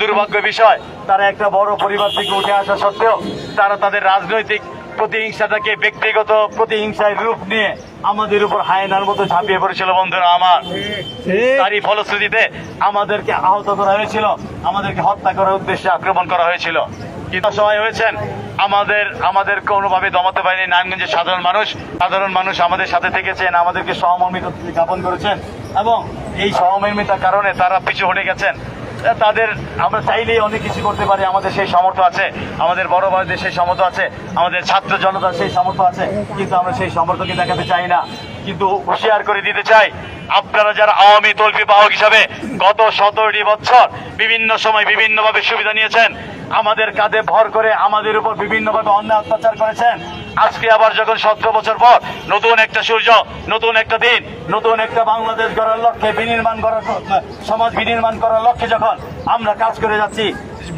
দুর্ভাগ্য বিষয়, তারা একটা বড় পরিবার থেকে উঠে আসা সত্ত্বেও তারা তাদের রাজনৈতিক প্রতিহিংসাটাকে ব্যক্তিগত প্রতিহিংসায় রূপ নিয়ে আমাদের উপর হায়নার মতো ঝাঁপিয়ে পড়েছিল বন্ধুরা আমার। তারই ফলশ্রুতিতে আমাদেরকে আহত করা হয়েছিল, আমাদেরকে হত্যা করার উদ্দেশ্যে আক্রমণ করা হয়েছিল। কিন্তু সবাই হয়েছেন, আমাদের আমাদের কোনোভাবে দমাতে পারেনি নারায়ণগঞ্জের সাধারণ মানুষ। সাধারণ মানুষ আমাদের সাথে থেকেছেন, আমাদেরকে সহমর্মিত জ্ঞাপন করেছেন এবং এই সহমর্মিতার কারণে তারা পিছু হটে গেছেন। তাদের আমরা চাইলেই অনেক কিছু করতে পারি, আমাদের সেই সামর্থ্য আছে, আমাদের বড় ভাইদের সেই সামর্থ্য আছে, আমাদের ছাত্র জনতার সেই সামর্থ্য আছে, কিন্তু আমরা সেই সামর্থ্যকে দেখাতে চাই না। কিন্তু হুঁশিয়ার করে দিতে চাই, আপনারা যারা আওয়ামী তল্পি বাহক হিসাবে গত সতেরোটি বছর বিভিন্ন সময় বিভিন্নভাবে সুবিধা নিয়েছেন, আমাদের কাঁধে ভর করে আমাদের উপর বিভিন্নভাবে অন্যায় অত্যাচার করেছেন আজকে আবার যখন সতেরো বছর পর নতুন একটা সূর্য, নতুন একটা দিন, নতুন একটা বাংলাদেশ গড়ার লক্ষ্যে বিনির্মাণ করার সমাজ বিনির্মাণ করার লক্ষ্যে যখন আমরা কাজ করে যাচ্ছি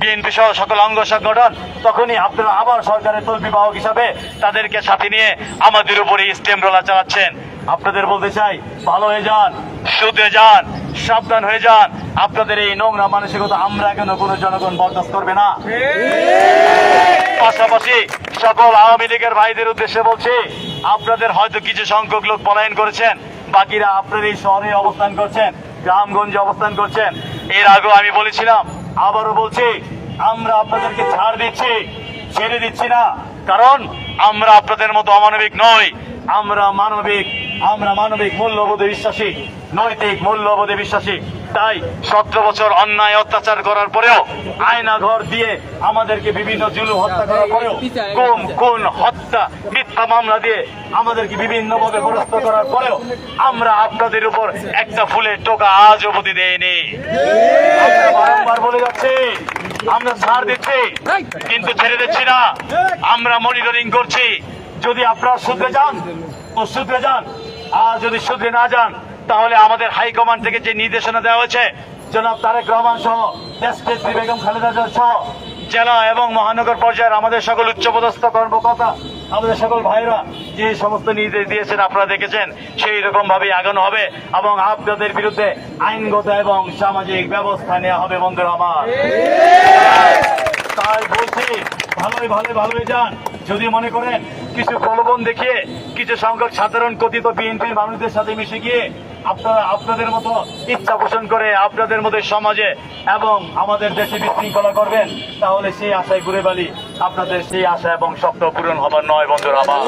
বিএনপি সহ সকল অঙ্গ সংগঠন, তখনই আপনারা আবার সরকারের তল্পি বাহক হিসাবে তাদেরকে সাথে নিয়ে আমাদের উপরে স্টেম রোলার চালাচ্ছেন। আপনাদের বলতে চাই, ভালো হয়ে যান শুধরে যান, সাবধান হয়ে যান। আপনাদের এই নোংরা মানসিকতা আমরা কেন কোনো জনগণ বরদাস্ত করবে না। পাশাপাশি সকল আওয়ামী লীগের ভাইদের উদ্দেশ্যে বলছি, আপনাদের হয়তো কিছু সংখ্যক লোক পলায়ন করেছেন, বাকিরা আপনার এই শহরে অবস্থান করছেন, গ্রামগঞ্জে অবস্থান করছেন। এর আগেও আমি বলেছিলাম, আবারও বলছি, আমরা আপনাদেরকে ছাড় দিচ্ছি, ছেড়ে দিচ্ছি না, কারণ আমরা আপনাদের মতো অমানবিক নই। আমরা মানবিক আমরা মানবিক মূল্যবোধে বিশ্বাসী, নৈতিক মূল্যবোধে বিশ্বাসী। তাই সতেরো বছর অন্যায় অত্যাচার করার পরেও আয়না ঘর দিয়ে আমাদেরকে বিভিন্ন জুলুম হত্যা করার পরেও কোন কোন হত্যা, মিথ্যা মামলা দিয়ে আমাদেরকে বিভিন্ন ভাবে গ্রস্ত করার পরেও আমরা আপনাদের উপর একটা ফুলের টোকা আজ অবধি দেয়নি বারংবার বলে যাচ্ছি, আমরা ছাড় দিচ্ছি, কিন্তু ছেড়ে দিচ্ছি না। আমরা মনিটরিং করছি। যদি আপনারা শুধরে যান তো শুধরে যান, আর যদি শুধরে না যান তাহলে আমাদের হাইকমান্ড থেকে যে নির্দেশনা দেওয়া হয়েছে, জনাব তারেক রহমান সহ বেগম খালেদা সহ জেলা এবং মহানগর পর্যায়ের আমাদের সকল উচ্চপদস্থ কর্মকর্তা, আমাদের সকল ভাইরা যে সমস্ত নির্দেশ দিয়েছেন, আপনারা দেখেছেন, সেই রকম ভাবে আগানো হবে এবং আপনাদের বিরুদ্ধে আইনগত এবং সামাজিক ব্যবস্থা নেওয়া হবে, বন্ধুরা আমার। তাই বলছি, ভালোই ভালো ভালোই যান। যদি মনে করেন, কিছু প্রলোভন দেখিয়ে, কিছু সংখ্যক সাধারণ কথিত বিএনপির মানুষদের সাথে মিশে গিয়ে আপনারা আপনাদের মতো ইচ্ছা পোষণ করে আপনাদের মধ্যে সমাজে এবং আমাদের দেশে বিশৃঙ্খলা করবেন, তাহলে সেই আশায় ঘুরে বালি। আপনাদের সেই আশা এবং স্বপ্ন পূরণ হবার নয়, বন্ধুরা, আমার।